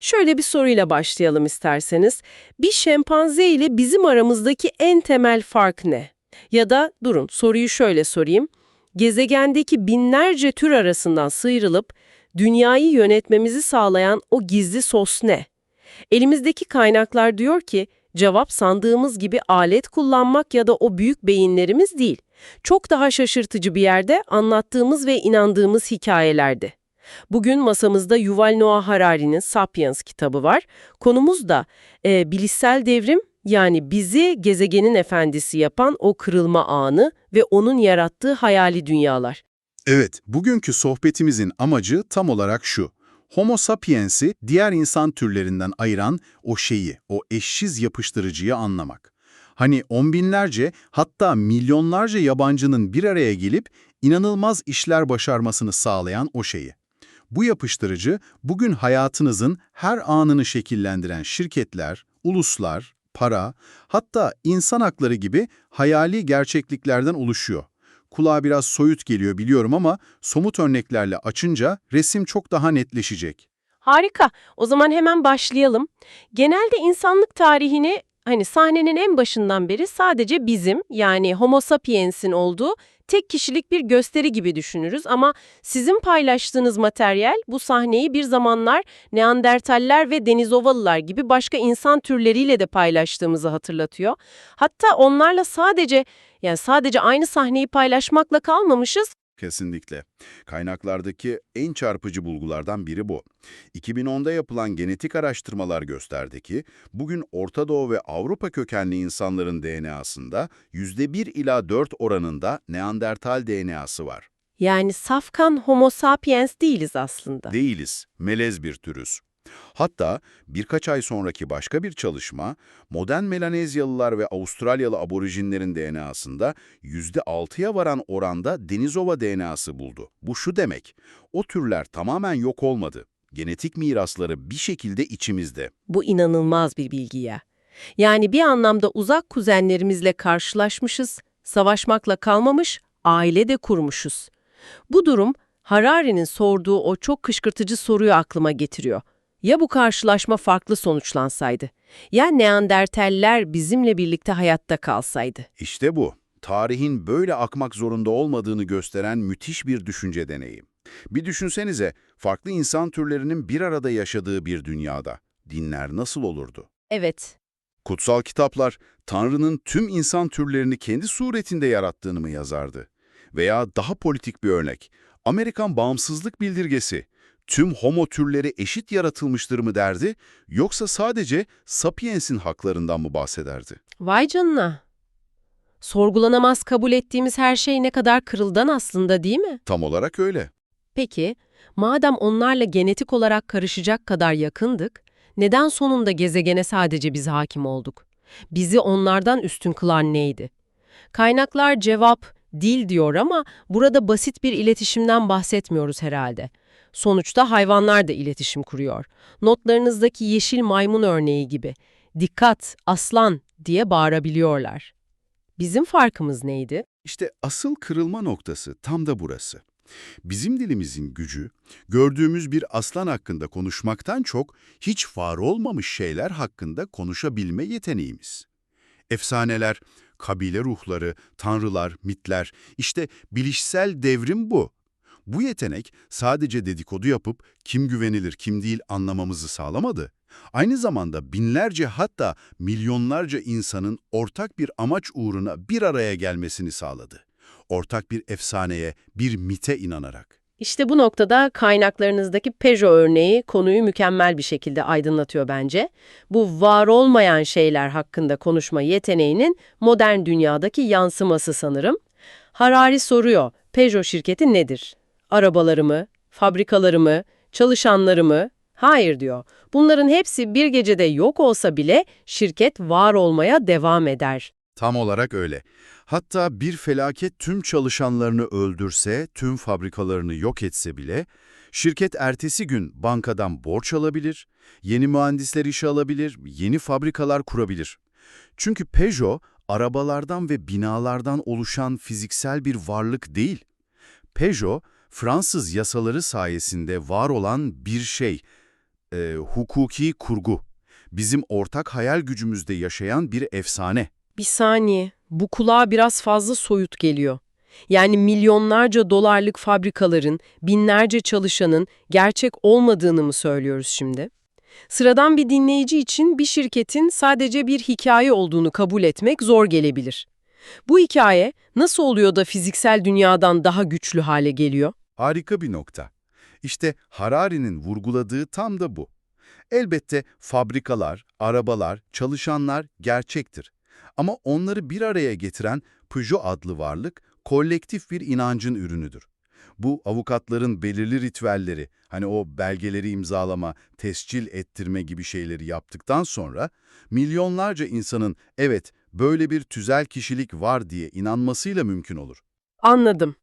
Şöyle bir soruyla başlayalım isterseniz. Bir şempanze ile bizim aramızdaki en temel fark ne? Ya da durun soruyu şöyle sorayım. Gezegendeki binlerce tür arasından sıyrılıp dünyayı yönetmemizi sağlayan o gizli sos ne? Elimizdeki kaynaklar diyor ki cevap sandığımız gibi alet kullanmak ya da o büyük beyinlerimiz değil. Çok daha şaşırtıcı bir yerde anlattığımız ve inandığımız hikayelerde. Bugün masamızda Yuval Noah Harari'nin Sapiens kitabı var. Konumuz da e, bilişsel devrim yani bizi gezegenin efendisi yapan o kırılma anı ve onun yarattığı hayali dünyalar. Evet, bugünkü sohbetimizin amacı tam olarak şu. Homo sapiens'i diğer insan türlerinden ayıran o şeyi, o eşsiz yapıştırıcıyı anlamak. Hani on binlerce hatta milyonlarca yabancının bir araya gelip inanılmaz işler başarmasını sağlayan o şeyi. Bu yapıştırıcı bugün hayatınızın her anını şekillendiren şirketler, uluslar, para, hatta insan hakları gibi hayali gerçekliklerden oluşuyor. Kulağa biraz soyut geliyor biliyorum ama somut örneklerle açınca resim çok daha netleşecek. Harika. O zaman hemen başlayalım. Genelde insanlık tarihini hani sahnenin en başından beri sadece bizim yani Homo sapiens'in olduğu tek kişilik bir gösteri gibi düşünürüz ama sizin paylaştığınız materyal bu sahneyi bir zamanlar Neandertaller ve Denizovalılar gibi başka insan türleriyle de paylaştığımızı hatırlatıyor. Hatta onlarla sadece yani sadece aynı sahneyi paylaşmakla kalmamışız, Kesinlikle. Kaynaklardaki en çarpıcı bulgulardan biri bu. 2010'da yapılan genetik araştırmalar gösterdi ki, bugün Orta Doğu ve Avrupa kökenli insanların DNA'sında %1 ila 4 oranında Neandertal DNA'sı var. Yani safkan homo sapiens değiliz aslında. Değiliz, melez bir türüz. Hatta birkaç ay sonraki başka bir çalışma, modern Melanezyalılar ve Avustralyalı aborijinlerin DNA'sında %6'ya varan oranda Denizova DNA'sı buldu. Bu şu demek, o türler tamamen yok olmadı. Genetik mirasları bir şekilde içimizde. Bu inanılmaz bir bilgi ya. Yani bir anlamda uzak kuzenlerimizle karşılaşmışız, savaşmakla kalmamış, aile de kurmuşuz. Bu durum Harari'nin sorduğu o çok kışkırtıcı soruyu aklıma getiriyor. Ya bu karşılaşma farklı sonuçlansaydı? Ya Neandertaller bizimle birlikte hayatta kalsaydı? İşte bu. Tarihin böyle akmak zorunda olmadığını gösteren müthiş bir düşünce deneyi. Bir düşünsenize, farklı insan türlerinin bir arada yaşadığı bir dünyada dinler nasıl olurdu? Evet. Kutsal kitaplar, Tanrı'nın tüm insan türlerini kendi suretinde yarattığını mı yazardı? Veya daha politik bir örnek, Amerikan bağımsızlık bildirgesi, tüm homo türleri eşit yaratılmıştır mı derdi, yoksa sadece Sapiens'in haklarından mı bahsederdi? Vay canına. Sorgulanamaz kabul ettiğimiz her şey ne kadar kırıldan aslında değil mi? Tam olarak öyle. Peki, madem onlarla genetik olarak karışacak kadar yakındık, neden sonunda gezegene sadece biz hakim olduk? Bizi onlardan üstün kılan neydi? Kaynaklar cevap, dil diyor ama burada basit bir iletişimden bahsetmiyoruz herhalde. Sonuçta hayvanlar da iletişim kuruyor. Notlarınızdaki yeşil maymun örneği gibi. Dikkat, aslan diye bağırabiliyorlar. Bizim farkımız neydi? İşte asıl kırılma noktası tam da burası. Bizim dilimizin gücü, gördüğümüz bir aslan hakkında konuşmaktan çok hiç var olmamış şeyler hakkında konuşabilme yeteneğimiz. Efsaneler, kabile ruhları, tanrılar, mitler, işte bilişsel devrim bu. Bu yetenek sadece dedikodu yapıp kim güvenilir kim değil anlamamızı sağlamadı. Aynı zamanda binlerce hatta milyonlarca insanın ortak bir amaç uğruna bir araya gelmesini sağladı. Ortak bir efsaneye, bir mite inanarak. İşte bu noktada kaynaklarınızdaki Peugeot örneği konuyu mükemmel bir şekilde aydınlatıyor bence. Bu var olmayan şeyler hakkında konuşma yeteneğinin modern dünyadaki yansıması sanırım. Harari soruyor, Peugeot şirketi nedir? Arabaları mı? Fabrikaları mı? Çalışanları mı? Hayır diyor. Bunların hepsi bir gecede yok olsa bile şirket var olmaya devam eder. Tam olarak öyle. Hatta bir felaket tüm çalışanlarını öldürse, tüm fabrikalarını yok etse bile, şirket ertesi gün bankadan borç alabilir, yeni mühendisler işe alabilir, yeni fabrikalar kurabilir. Çünkü Peugeot, arabalardan ve binalardan oluşan fiziksel bir varlık değil. Peugeot, Fransız yasaları sayesinde var olan bir şey, e, hukuki kurgu. Bizim ortak hayal gücümüzde yaşayan bir efsane. Bir saniye, bu kulağa biraz fazla soyut geliyor. Yani milyonlarca dolarlık fabrikaların, binlerce çalışanın gerçek olmadığını mı söylüyoruz şimdi? Sıradan bir dinleyici için bir şirketin sadece bir hikaye olduğunu kabul etmek zor gelebilir. Bu hikaye nasıl oluyor da fiziksel dünyadan daha güçlü hale geliyor? Harika bir nokta. İşte Harari'nin vurguladığı tam da bu. Elbette fabrikalar, arabalar, çalışanlar gerçektir. Ama onları bir araya getiren Peugeot adlı varlık kolektif bir inancın ürünüdür. Bu avukatların belirli ritüelleri, hani o belgeleri imzalama, tescil ettirme gibi şeyleri yaptıktan sonra milyonlarca insanın evet böyle bir tüzel kişilik var diye inanmasıyla mümkün olur. Anladım.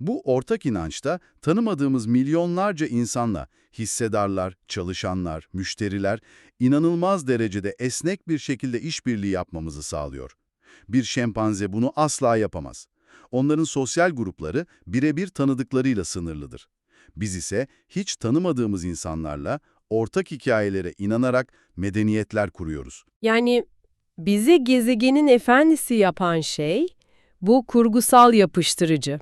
Bu ortak inançta tanımadığımız milyonlarca insanla, hissedarlar, çalışanlar, müşteriler inanılmaz derecede esnek bir şekilde işbirliği yapmamızı sağlıyor. Bir şempanze bunu asla yapamaz. Onların sosyal grupları birebir tanıdıklarıyla sınırlıdır. Biz ise hiç tanımadığımız insanlarla ortak hikayelere inanarak medeniyetler kuruyoruz. Yani bizi gezegenin efendisi yapan şey bu kurgusal yapıştırıcı.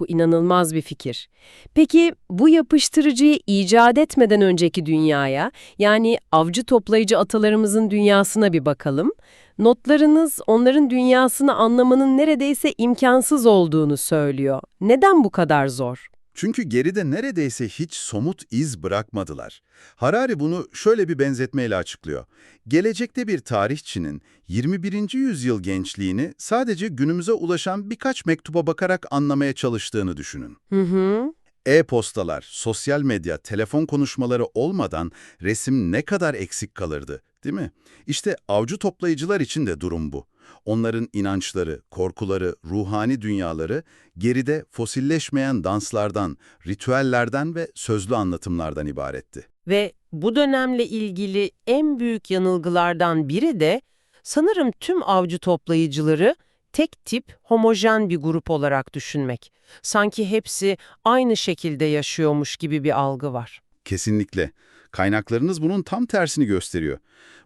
Bu inanılmaz bir fikir. Peki bu yapıştırıcıyı icat etmeden önceki dünyaya, yani avcı toplayıcı atalarımızın dünyasına bir bakalım. Notlarınız onların dünyasını anlamanın neredeyse imkansız olduğunu söylüyor. Neden bu kadar zor? Çünkü geride neredeyse hiç somut iz bırakmadılar. Harari bunu şöyle bir benzetmeyle açıklıyor. Gelecekte bir tarihçinin 21. yüzyıl gençliğini sadece günümüze ulaşan birkaç mektuba bakarak anlamaya çalıştığını düşünün. Hı hı. E-postalar, sosyal medya, telefon konuşmaları olmadan resim ne kadar eksik kalırdı, değil mi? İşte avcı toplayıcılar için de durum bu. Onların inançları, korkuları, ruhani dünyaları geride fosilleşmeyen danslardan, ritüellerden ve sözlü anlatımlardan ibaretti. Ve bu dönemle ilgili en büyük yanılgılardan biri de sanırım tüm avcı toplayıcıları tek tip, homojen bir grup olarak düşünmek. Sanki hepsi aynı şekilde yaşıyormuş gibi bir algı var. Kesinlikle. Kaynaklarınız bunun tam tersini gösteriyor.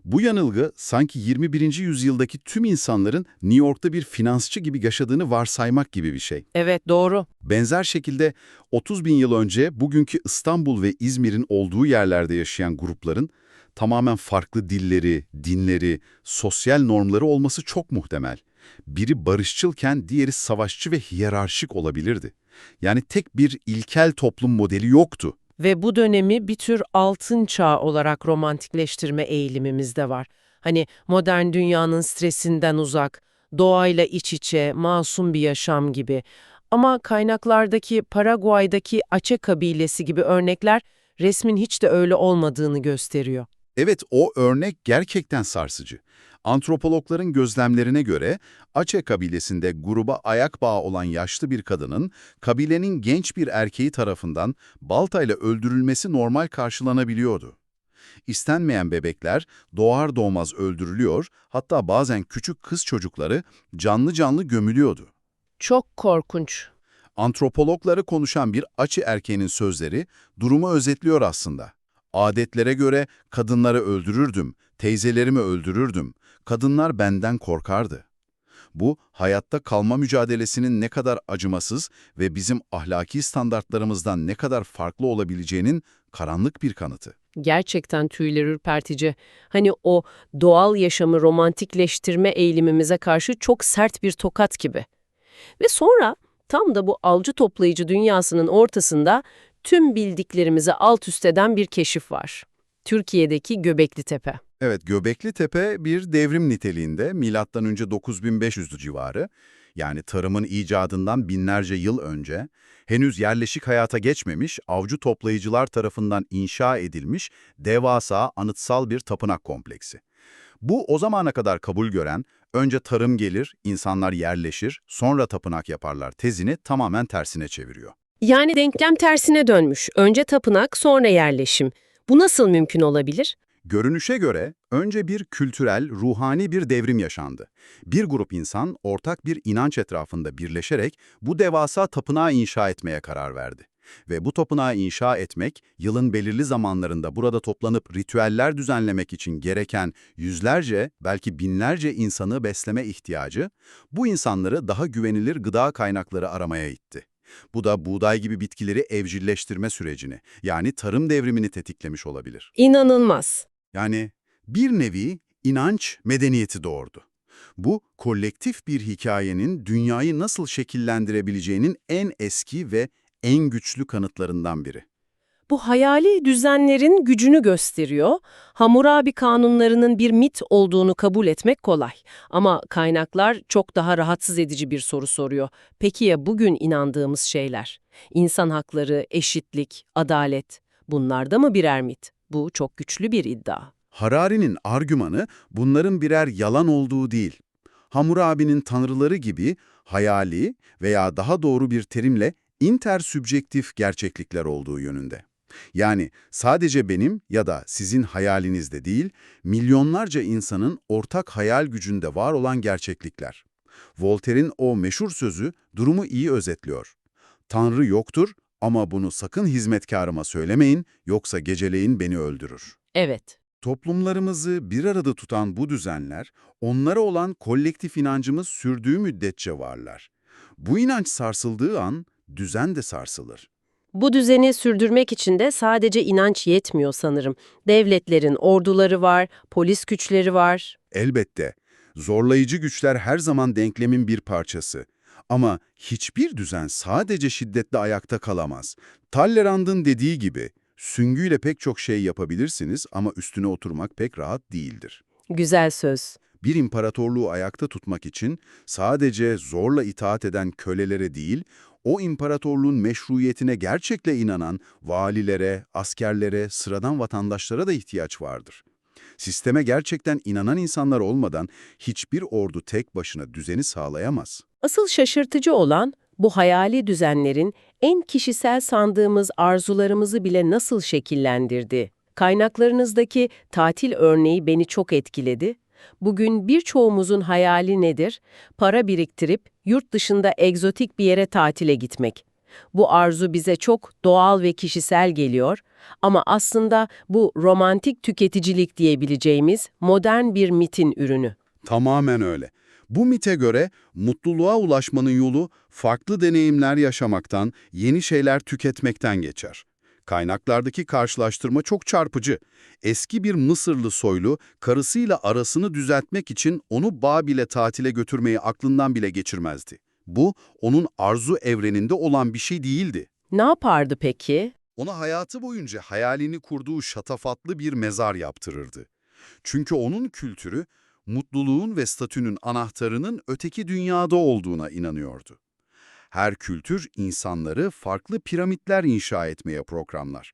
Bu yanılgı sanki 21. yüzyıldaki tüm insanların New York'ta bir finansçı gibi yaşadığını varsaymak gibi bir şey. Evet doğru. Benzer şekilde 30 bin yıl önce bugünkü İstanbul ve İzmir'in olduğu yerlerde yaşayan grupların tamamen farklı dilleri, dinleri, sosyal normları olması çok muhtemel. Biri barışçılken diğeri savaşçı ve hiyerarşik olabilirdi. Yani tek bir ilkel toplum modeli yoktu. Ve bu dönemi bir tür altın çağ olarak romantikleştirme eğilimimiz de var. Hani modern dünyanın stresinden uzak, doğayla iç içe, masum bir yaşam gibi. Ama kaynaklardaki Paraguay'daki Ache kabilesi gibi örnekler resmin hiç de öyle olmadığını gösteriyor. Evet, o örnek gerçekten sarsıcı. Antropologların gözlemlerine göre Ache kabilesinde gruba ayak bağı olan yaşlı bir kadının kabilenin genç bir erkeği tarafından baltayla öldürülmesi normal karşılanabiliyordu. İstenmeyen bebekler doğar doğmaz öldürülüyor, hatta bazen küçük kız çocukları canlı canlı gömülüyordu. Çok korkunç. Antropologları konuşan bir Ache erkeğinin sözleri durumu özetliyor aslında. Adetlere göre kadınları öldürürdüm, teyzelerimi öldürürdüm, kadınlar benden korkardı. Bu, hayatta kalma mücadelesinin ne kadar acımasız ve bizim ahlaki standartlarımızdan ne kadar farklı olabileceğinin karanlık bir kanıtı. Gerçekten tüyler ürpertici. Hani o doğal yaşamı romantikleştirme eğilimimize karşı çok sert bir tokat gibi. Ve sonra tam da bu avcı toplayıcı dünyasının ortasında tüm bildiklerimizi alt üst eden bir keşif var. Türkiye'deki Göbekli Tepe. Evet, Göbekli Tepe bir devrim niteliğinde milattan önce 9500 civarı, yani tarımın icadından binlerce yıl önce, henüz yerleşik hayata geçmemiş, avcı toplayıcılar tarafından inşa edilmiş devasa anıtsal bir tapınak kompleksi. Bu o zamana kadar kabul gören, önce tarım gelir, insanlar yerleşir, sonra tapınak yaparlar tezini tamamen tersine çeviriyor. Yani denklem tersine dönmüş. Önce tapınak, sonra yerleşim. Bu nasıl mümkün olabilir? Görünüşe göre önce bir kültürel, ruhani bir devrim yaşandı. Bir grup insan ortak bir inanç etrafında birleşerek bu devasa tapınağı inşa etmeye karar verdi. Ve bu tapınağı inşa etmek, yılın belirli zamanlarında burada toplanıp ritüeller düzenlemek için gereken yüzlerce, belki binlerce insanı besleme ihtiyacı, bu insanları daha güvenilir gıda kaynakları aramaya itti. Bu da buğday gibi bitkileri evcilleştirme sürecini, yani tarım devrimini tetiklemiş olabilir. İnanılmaz. Yani bir nevi inanç medeniyeti doğurdu. Bu, kolektif bir hikayenin dünyayı nasıl şekillendirebileceğinin en eski ve en güçlü kanıtlarından biri. Bu hayali düzenlerin gücünü gösteriyor. Hammurabi kanunlarının bir mit olduğunu kabul etmek kolay. Ama kaynaklar çok daha rahatsız edici bir soru soruyor. Peki ya bugün inandığımız şeyler? İnsan hakları, eşitlik, adalet. Bunlar da mı birer mit? Bu çok güçlü bir iddia. Harari'nin argümanı bunların birer yalan olduğu değil. Hammurabi'nin tanrıları gibi hayali veya daha doğru bir terimle intersübjektif gerçeklikler olduğu yönünde. Yani sadece benim ya da sizin hayalinizde değil, milyonlarca insanın ortak hayal gücünde var olan gerçeklikler. Voltaire'in o meşhur sözü durumu iyi özetliyor. Tanrı yoktur ama bunu sakın hizmetkarıma söylemeyin yoksa geceleyin beni öldürür. Evet. Toplumlarımızı bir arada tutan bu düzenler, onlara olan kolektif inancımız sürdüğü müddetçe varlar. Bu inanç sarsıldığı an, düzen de sarsılır. Bu düzeni sürdürmek için de sadece inanç yetmiyor sanırım. Devletlerin orduları var, polis güçleri var. Elbette, zorlayıcı güçler her zaman denklemin bir parçası. Ama hiçbir düzen sadece şiddetle ayakta kalamaz. Talleyrand'ın dediği gibi, süngüyle pek çok şey yapabilirsiniz ama üstüne oturmak pek rahat değildir. Güzel söz. bir imparatorluğu ayakta tutmak için sadece zorla itaat eden kölelere değil, o imparatorluğun meşruiyetine gerçekle inanan valilere, askerlere, sıradan vatandaşlara da ihtiyaç vardır. Sisteme gerçekten inanan insanlar olmadan hiçbir ordu tek başına düzeni sağlayamaz. Asıl şaşırtıcı olan bu hayali düzenlerin en kişisel sandığımız arzularımızı bile nasıl şekillendirdi. Kaynaklarınızdaki tatil örneği beni çok etkiledi. Bugün birçoğumuzun hayali nedir? Para biriktirip yurt dışında egzotik bir yere tatile gitmek. Bu arzu bize çok doğal ve kişisel geliyor ama aslında bu romantik tüketicilik diyebileceğimiz modern bir mitin ürünü. Tamamen öyle. Bu mite göre mutluluğa ulaşmanın yolu farklı deneyimler yaşamaktan, yeni şeyler tüketmekten geçer. Kaynaklardaki karşılaştırma çok çarpıcı. Eski bir Mısırlı soylu karısıyla arasını düzeltmek için onu Babil'e tatile götürmeyi aklından bile geçirmezdi. Bu onun arzu evreninde olan bir şey değildi. Ne yapardı peki? Ona hayatı boyunca hayalini kurduğu şatafatlı bir mezar yaptırırdı. Çünkü onun kültürü mutluluğun ve statünün anahtarının öteki dünyada olduğuna inanıyordu. Her kültür insanları farklı piramitler inşa etmeye programlar.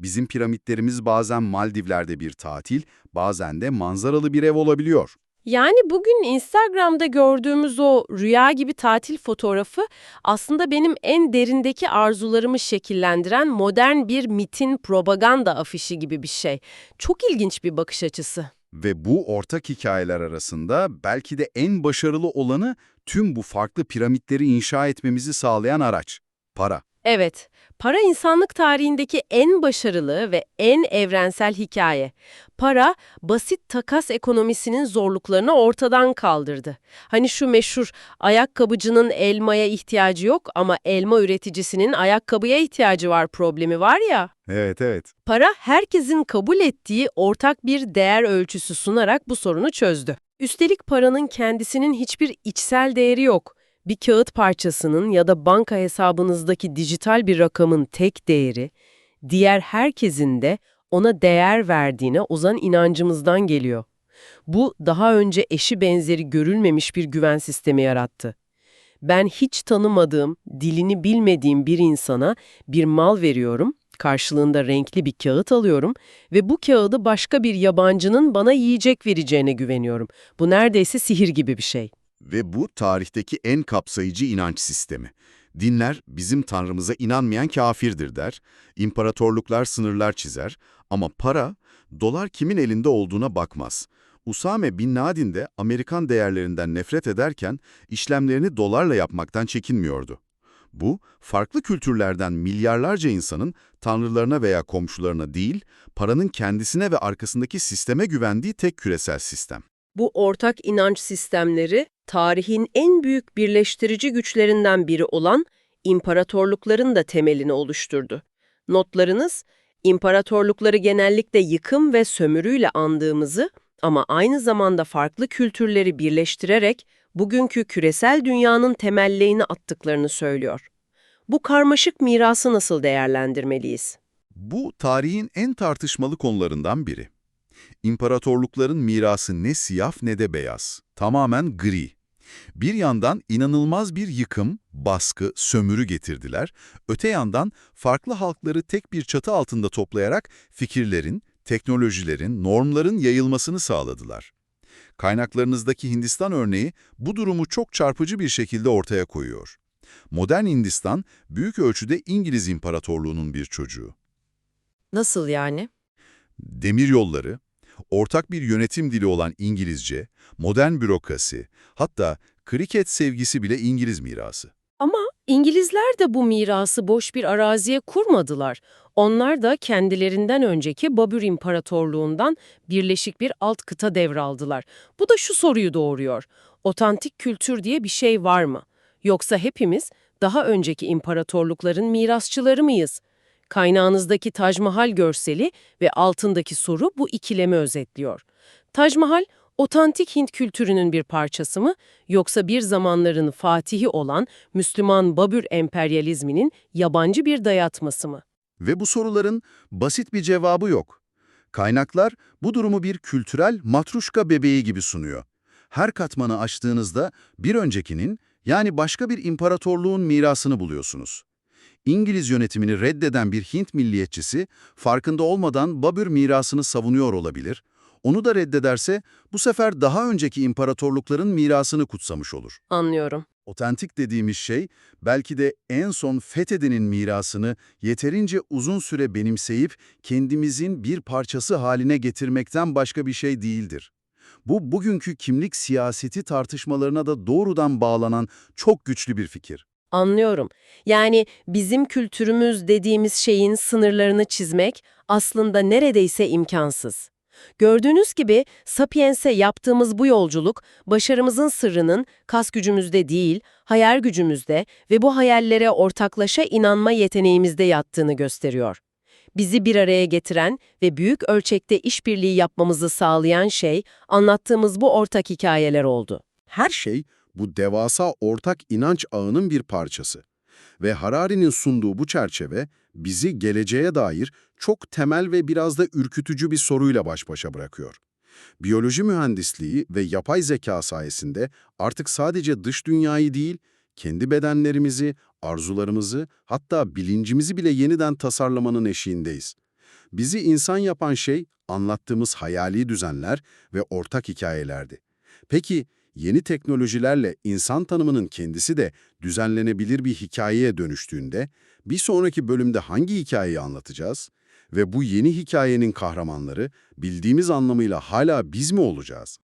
Bizim piramitlerimiz bazen Maldivler'de bir tatil, bazen de manzaralı bir ev olabiliyor. Yani bugün Instagram'da gördüğümüz o rüya gibi tatil fotoğrafı aslında benim en derindeki arzularımı şekillendiren modern bir mitin propaganda afişi gibi bir şey. Çok ilginç bir bakış açısı. Ve bu ortak hikayeler arasında belki de en başarılı olanı tüm bu farklı piramitleri inşa etmemizi sağlayan araç, para. Evet, para insanlık tarihindeki en başarılı ve en evrensel hikaye. Para, basit takas ekonomisinin zorluklarını ortadan kaldırdı. Hani şu meşhur ayakkabıcının elmaya ihtiyacı yok ama elma üreticisinin ayakkabıya ihtiyacı var problemi var ya. Evet, evet. Para herkesin kabul ettiği ortak bir değer ölçüsü sunarak bu sorunu çözdü. Üstelik paranın kendisinin hiçbir içsel değeri yok. Bir kağıt parçasının ya da banka hesabınızdaki dijital bir rakamın tek değeri, diğer herkesin de ona değer verdiğine ozan inancımızdan geliyor. Bu daha önce eşi benzeri görülmemiş bir güven sistemi yarattı. Ben hiç tanımadığım, dilini bilmediğim bir insana bir mal veriyorum, karşılığında renkli bir kağıt alıyorum ve bu kağıdı başka bir yabancının bana yiyecek vereceğine güveniyorum. Bu neredeyse sihir gibi bir şey. Ve bu tarihteki en kapsayıcı inanç sistemi. Dinler bizim tanrımıza inanmayan kafirdir der, imparatorluklar sınırlar çizer ama para, dolar kimin elinde olduğuna bakmaz. Usame Bin Laden de Amerikan değerlerinden nefret ederken işlemlerini dolarla yapmaktan çekinmiyordu. Bu, farklı kültürlerden milyarlarca insanın tanrılarına veya komşularına değil, paranın kendisine ve arkasındaki sisteme güvendiği tek küresel sistem. Bu ortak inanç sistemleri, tarihin en büyük birleştirici güçlerinden biri olan imparatorlukların da temelini oluşturdu. Notlarınız, imparatorlukları genellikle yıkım ve sömürüyle andığımızı ama aynı zamanda farklı kültürleri birleştirerek bugünkü küresel dünyanın temellerini attıklarını söylüyor. Bu karmaşık mirası nasıl değerlendirmeliyiz? Bu tarihin en tartışmalı konularından biri. İmparatorlukların mirası ne siyah ne de beyaz, tamamen gri. Bir yandan inanılmaz bir yıkım, baskı, sömürü getirdiler, öte yandan farklı halkları tek bir çatı altında toplayarak fikirlerin, teknolojilerin, normların yayılmasını sağladılar. Kaynaklarınızdaki Hindistan örneği bu durumu çok çarpıcı bir şekilde ortaya koyuyor. Modern Hindistan, büyük ölçüde İngiliz İmparatorluğu'nun bir çocuğu. Nasıl yani? Demiryolları, ortak bir yönetim dili olan İngilizce, modern bürokrasi, hatta kriket sevgisi bile İngiliz mirası. Ama İngilizler de bu mirası boş bir araziye kurmadılar. Onlar da kendilerinden önceki Babür İmparatorluğundan birleşik bir alt kıta devraldılar. Bu da şu soruyu doğuruyor. Otantik kültür diye bir şey var mı? Yoksa hepimiz daha önceki imparatorlukların mirasçıları mıyız? Kaynağınızdaki Taj Mahal görseli ve altındaki soru bu ikilemi özetliyor. Taj Mahal, otantik Hint kültürünün bir parçası mı, yoksa bir zamanların fatihi olan Müslüman Babür emperyalizminin yabancı bir dayatması mı? Ve bu soruların basit bir cevabı yok. Kaynaklar bu durumu bir kültürel matruşka bebeği gibi sunuyor. Her katmanı açtığınızda bir öncekinin, yani başka bir imparatorluğun mirasını buluyorsunuz. İngiliz yönetimini reddeden bir Hint milliyetçisi, farkında olmadan Babür mirasını savunuyor olabilir. Onu da reddederse, bu sefer daha önceki imparatorlukların mirasını kutsamış olur. Anlıyorum. Otentik dediğimiz şey, belki de en son fethedenin mirasını yeterince uzun süre benimseyip kendimizin bir parçası haline getirmekten başka bir şey değildir. Bu, bugünkü kimlik siyaseti tartışmalarına da doğrudan bağlanan çok güçlü bir fikir. Anlıyorum. Yani bizim kültürümüz dediğimiz şeyin sınırlarını çizmek aslında neredeyse imkansız. Gördüğünüz gibi Sapiens'e yaptığımız bu yolculuk, başarımızın sırrının kas gücümüzde değil, hayal gücümüzde ve bu hayallere ortaklaşa inanma yeteneğimizde yattığını gösteriyor. Bizi bir araya getiren ve büyük ölçekte işbirliği yapmamızı sağlayan şey, anlattığımız bu ortak hikayeler oldu. Her şey bu devasa ortak inanç ağının bir parçası. Ve Harari'nin sunduğu bu çerçeve bizi geleceğe dair çok temel ve biraz da ürkütücü bir soruyla baş başa bırakıyor. Biyoloji mühendisliği ve yapay zeka sayesinde artık sadece dış dünyayı değil, kendi bedenlerimizi, arzularımızı, hatta bilincimizi bile yeniden tasarlamanın eşiğindeyiz. Bizi insan yapan şey anlattığımız hayali düzenler ve ortak hikayelerdi. Peki yeni teknolojilerle insan tanımının kendisi de düzenlenebilir bir hikayeye dönüştüğünde bir sonraki bölümde hangi hikayeyi anlatacağız? Ve bu yeni hikayenin kahramanları bildiğimiz anlamıyla hala biz mi olacağız?